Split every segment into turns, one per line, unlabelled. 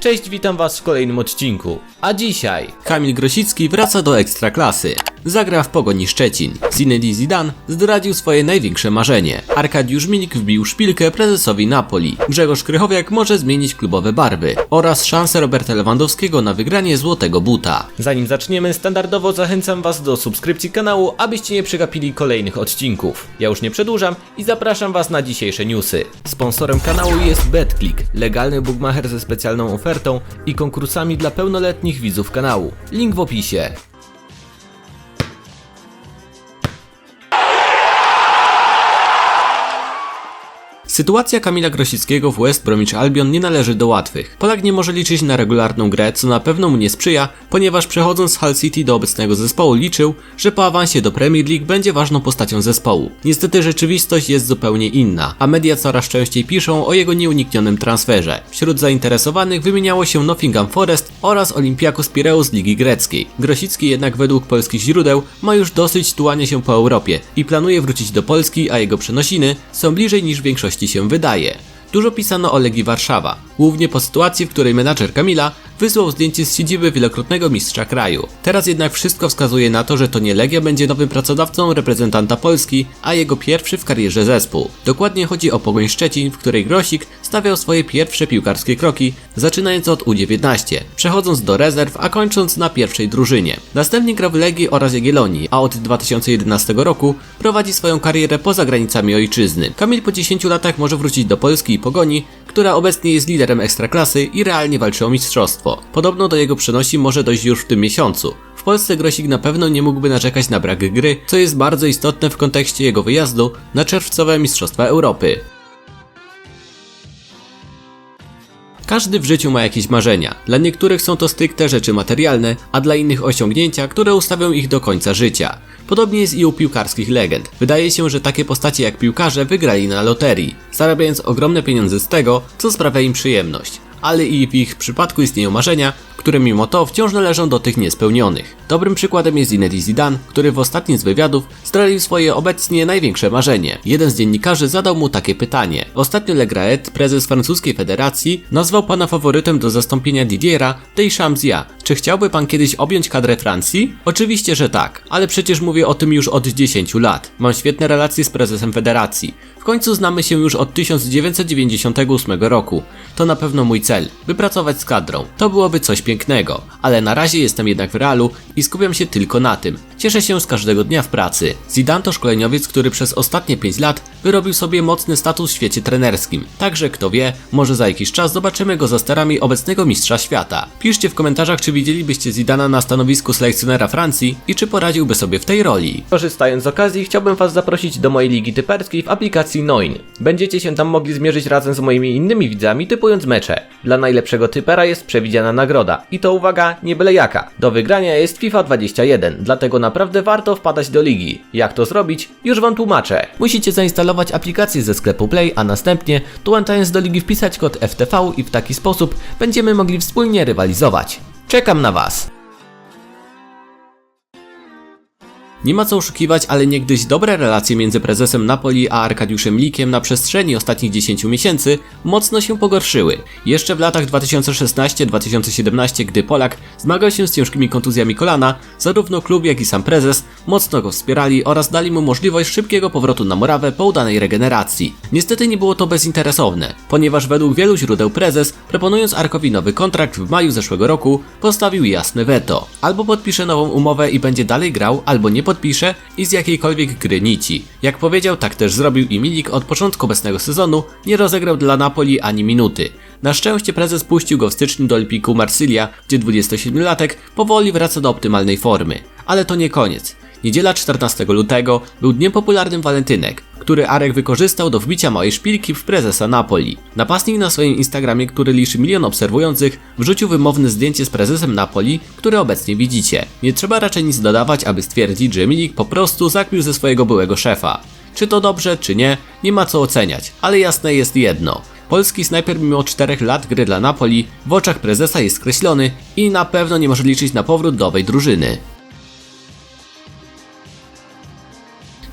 Cześć, witam was w kolejnym odcinku. A dzisiaj
Kamil Grosicki wraca do Ekstraklasy. Zagra w Pogoni Szczecin. Zinedine Zidane zdradził swoje największe marzenie. Arkadiusz Milik wbił szpilkę prezesowi Napoli. Grzegorz Krychowiak może zmienić klubowe barwy. Oraz szansę Roberta Lewandowskiego na wygranie złotego buta.
Zanim zaczniemy, standardowo zachęcam Was do subskrypcji kanału, abyście nie przegapili kolejnych odcinków. Ja już nie przedłużam i zapraszam Was na dzisiejsze newsy. Sponsorem kanału jest BetClick, legalny bookmacher ze specjalną ofertą i konkursami dla pełnoletnich widzów kanału. Link w opisie.
Sytuacja Kamila Grosickiego w West Bromwich Albion nie należy do łatwych. Polak nie może liczyć na regularną grę, co na pewno mu nie sprzyja, ponieważ przechodząc z Hull City do obecnego zespołu liczył, że po awansie do Premier League będzie ważną postacią zespołu. Niestety rzeczywistość jest zupełnie inna, a media coraz częściej piszą o jego nieuniknionym transferze. Wśród zainteresowanych wymieniało się Nottingham Forest oraz Olympiakos Pireus Ligi Greckiej. Grosicki jednak według polskich źródeł ma już dosyć tułania się po Europie i planuje wrócić do Polski, a jego przenosiny są bliżej niż większości się wydaje. Dużo pisano o Legii Warszawa, głównie po sytuacji, w której menadżer Kamila wysłał zdjęcie z siedziby wielokrotnego mistrza kraju. Teraz jednak wszystko wskazuje na to, że to nie Legia będzie nowym pracodawcą reprezentanta Polski, a jego pierwszy w karierze zespół. Dokładnie chodzi o Pogoń Szczecin, w której Grosik stawiał swoje pierwsze piłkarskie kroki, zaczynając od U19, przechodząc do rezerw, a kończąc na pierwszej drużynie. Następnie grał w Legii oraz Jagiellonii, a od 2011 roku prowadzi swoją karierę poza granicami ojczyzny. Kamil po 10 latach może wrócić do Polski i Pogoni, która obecnie jest liderem ekstraklasy i realnie walczy o mistrzostwo. Podobno do jego przenosi może dojść już w tym miesiącu. W Polsce Grosik na pewno nie mógłby narzekać na brak gry, co jest bardzo istotne w kontekście jego wyjazdu na czerwcowe Mistrzostwa Europy. Każdy w życiu ma jakieś marzenia. Dla niektórych są to stricte rzeczy materialne, a dla innych osiągnięcia, które ustawią ich do końca życia. Podobnie jest i u piłkarskich legend. Wydaje się, że takie postacie jak piłkarze wygrali na loterii, zarabiając ogromne pieniądze z tego, co sprawia im przyjemność. Ale i w ich przypadku istnieją marzenia, które mimo to wciąż należą do tych niespełnionych. Dobrym przykładem jest Zinedine Zidane, który w ostatnim z wywiadów zdradził swoje obecnie największe marzenie. Jeden z dziennikarzy zadał mu takie pytanie. Ostatnio Le Graet, prezes francuskiej federacji, nazwał pana faworytem do zastąpienia Didiera Deschamps-a. Czy chciałby pan kiedyś objąć kadrę Francji? Oczywiście, że tak, ale przecież mówię o tym już od 10 lat. Mam świetne relacje z prezesem federacji. W końcu znamy się już od 1998 roku. To na pewno mój cel, by pracować z kadrą. To byłoby coś pięknego, ale na razie jestem jednak w realu i skupiam się tylko na tym. Cieszę się z każdego dnia w pracy. Zidane to szkoleniowiec, który przez ostatnie 5 lat wyrobił sobie mocny status w świecie trenerskim. Także kto wie, może za jakiś czas zobaczymy go za sterami obecnego mistrza świata. Piszcie w komentarzach, czy widzielibyście Zidana na stanowisku selekcjonera Francji i czy poradziłby sobie w tej roli.
Korzystając z okazji, chciałbym Was zaprosić do mojej ligi typerskiej w aplikacji Noin. Będziecie się tam mogli zmierzyć razem z moimi innymi widzami, typując mecze. Dla najlepszego typera jest przewidziana nagroda. I to uwaga, nie byle jaka. Do wygrania jest FIFA 21, dlatego naprawdę warto wpadać do ligi. Jak to zrobić? Już Wam tłumaczę. Musicie zainstalować aplikację ze sklepu Play, a następnie, dołączając do ligi wpisać kod FTV i w taki sposób będziemy mogli wspólnie rywalizować. Czekam na Was.
Nie ma co oszukiwać, ale niegdyś dobre relacje między prezesem Napoli a Arkadiuszem Likiem na przestrzeni ostatnich 10 miesięcy mocno się pogorszyły. Jeszcze w latach 2016-2017, gdy Polak zmagał się z ciężkimi kontuzjami kolana, zarówno klub jak i sam prezes mocno go wspierali oraz dali mu możliwość szybkiego powrotu na murawę po udanej regeneracji. Niestety nie było to bezinteresowne, ponieważ według wielu źródeł prezes, proponując Arkowi nowy kontrakt w maju zeszłego roku, postawił jasne weto. Albo podpisze nową umowę i będzie dalej grał, albo nie podpisze i z jakiejkolwiek gry nici. Jak powiedział, tak też zrobił i Milik od początku obecnego sezonu nie rozegrał dla Napoli ani minuty. Na szczęście prezes puścił go w styczniu do Olympiku Marsylia, gdzie 27-latek powoli wraca do optymalnej formy. Ale to nie koniec. Niedziela 14 lutego był dniem popularnym walentynek, który Arek wykorzystał do wbicia małej szpilki w prezesa Napoli. Napastnik na swoim Instagramie, który liczy milion obserwujących, wrzucił wymowne zdjęcie z prezesem Napoli, które obecnie widzicie. Nie trzeba raczej nic dodawać, aby stwierdzić, że Milik po prostu zakpił ze swojego byłego szefa. Czy to dobrze, czy nie, nie ma co oceniać, ale jasne jest jedno. Polski snajper mimo 4 lat gry dla Napoli w oczach prezesa jest skreślony i na pewno nie może liczyć na powrót do owej drużyny.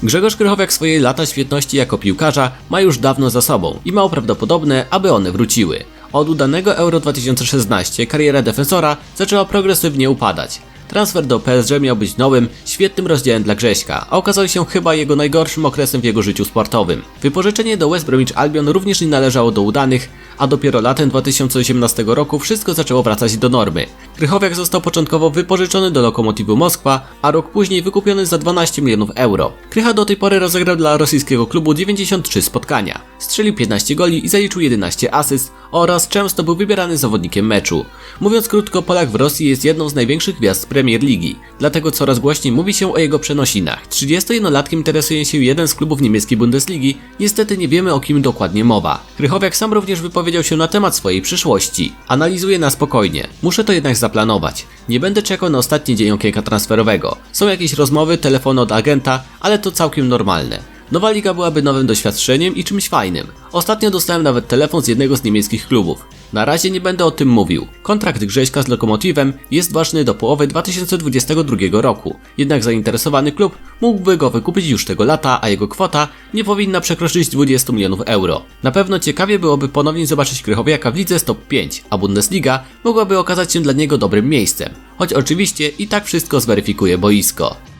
Grzegorz Krychowiak swoje lata świetności jako piłkarza ma już dawno za sobą i mało prawdopodobne, aby one wróciły. Od udanego Euro 2016 kariera defensora zaczęła progresywnie upadać. Transfer do PSG miał być nowym, świetnym rozdziałem dla Grześka, a okazał się chyba jego najgorszym okresem w jego życiu sportowym. Wypożyczenie do West Bromwich Albion również nie należało do udanych, a dopiero latem 2018 roku wszystko zaczęło wracać do normy. Krychowiak został początkowo wypożyczony do Lokomotivu Moskwa, a rok później wykupiony za 12 milionów euro. Krycha do tej pory rozegrał dla rosyjskiego klubu 93 spotkania, strzelił 15 goli i zaliczył 11 asyst oraz często był wybierany zawodnikiem meczu. Mówiąc krótko, Polak w Rosji jest jedną z największych gwiazd Premier Ligi, dlatego coraz głośniej mówi się o jego przenosinach. 31-latkiem interesuje się jeden z klubów niemieckiej Bundesligi, niestety nie wiemy o kim dokładnie mowa. Krychowiak sam również wypowiedział się na temat swojej przyszłości. Analizuje na spokojnie, muszę to jednak zaplanować. Nie będę czekał na ostatni dzień okienka transferowego. Są jakieś rozmowy, telefony od agenta, ale to całkiem normalne. Nowa liga byłaby nowym doświadczeniem i czymś fajnym. Ostatnio dostałem nawet telefon z jednego z niemieckich klubów. Na razie nie będę o tym mówił. Kontrakt Grześka z Lokomotivem jest ważny do połowy 2022 roku. Jednak zainteresowany klub mógłby go wykupić już tego lata, a jego kwota nie powinna przekroczyć 20 milionów euro. Na pewno ciekawie byłoby ponownie zobaczyć Krychowiaka w lidze z top 5, a Bundesliga mogłaby okazać się dla niego dobrym miejscem. Choć oczywiście i tak wszystko zweryfikuje boisko.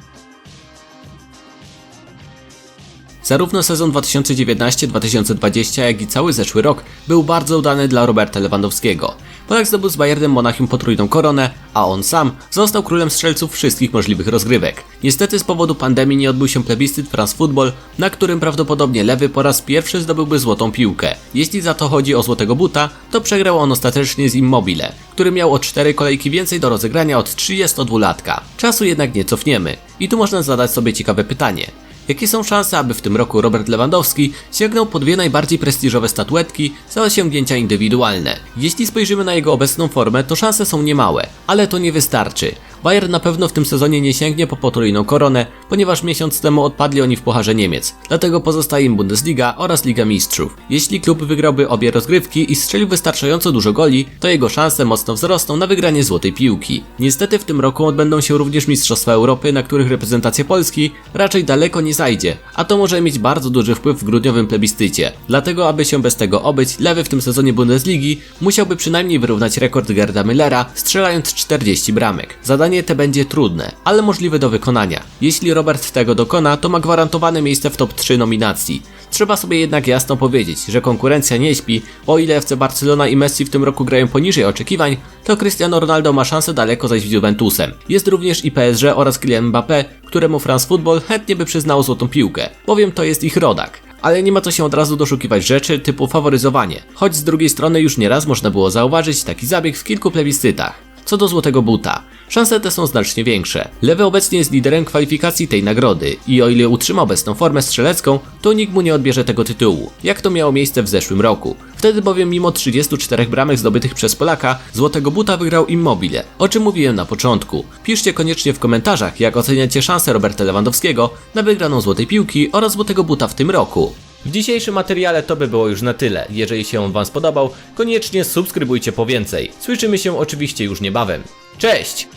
Zarówno sezon 2019-2020, jak i cały zeszły rok był bardzo udany dla Roberta Lewandowskiego. Polak zdobył z Bayernem Monachium potrójną koronę, a on sam został królem strzelców wszystkich możliwych rozgrywek. Niestety z powodu pandemii nie odbył się plebiscyt France Football, na którym prawdopodobnie lewy po raz pierwszy zdobyłby złotą piłkę. Jeśli za to chodzi o złotego buta, to przegrał on ostatecznie z Immobile, który miał o 4 kolejki więcej do rozegrania od 32-latka. Czasu jednak nie cofniemy. I tu można zadać sobie ciekawe pytanie. Jakie są szanse, aby w tym roku Robert Lewandowski sięgnął po dwie najbardziej prestiżowe statuetki za osiągnięcia indywidualne? Jeśli spojrzymy na jego obecną formę, to szanse są niemałe, ale to nie wystarczy. Bayern na pewno w tym sezonie nie sięgnie po potrójną koronę, ponieważ miesiąc temu odpadli oni w Pucharze Niemiec. Dlatego pozostaje im Bundesliga oraz Liga Mistrzów. Jeśli klub wygrałby obie rozgrywki i strzelił wystarczająco dużo goli, to jego szanse mocno wzrosną na wygranie złotej piłki. Niestety w tym roku odbędą się również Mistrzostwa Europy, na których reprezentacja Polski raczej daleko nie zajdzie, a to może mieć bardzo duży wpływ w grudniowym plebiscycie. Dlatego, aby się bez tego obyć, lewy w tym sezonie Bundesligi musiałby przynajmniej wyrównać rekord Gerda Müllera, strzelając 40 bramek. Zadanie te będzie trudne, ale możliwe do wykonania. Jeśli Robert tego dokona, to ma gwarantowane miejsce w top 3 nominacji. Trzeba sobie jednak jasno powiedzieć, że konkurencja nie śpi, o ile FC Barcelona i Messi w tym roku grają poniżej oczekiwań, to Cristiano Ronaldo ma szansę daleko zajść z Juventusem. Jest również i PSG oraz Kylian Mbappé, któremu France Football chętnie by przyznało złotą piłkę, bowiem to jest ich rodak. Ale nie ma co się od razu doszukiwać rzeczy typu faworyzowanie, choć z drugiej strony już nieraz można było zauważyć taki zabieg w kilku plebiscytach. Co do złotego buta, szanse te są znacznie większe. Lewy obecnie jest liderem kwalifikacji tej nagrody i o ile utrzyma obecną formę strzelecką, to nikt mu nie odbierze tego tytułu, jak to miało miejsce w zeszłym roku. Wtedy bowiem mimo 34 bramek zdobytych przez Polaka, złotego buta wygrał Immobile, o czym mówiłem na początku. Piszcie koniecznie w komentarzach, jak oceniacie szanse Roberta Lewandowskiego na wygraną złotej piłki oraz złotego buta w tym roku.
W dzisiejszym materiale to by było już na tyle. Jeżeli się on Wam spodobał, koniecznie subskrybujcie po więcej. Słyszymy się oczywiście już niebawem. Cześć!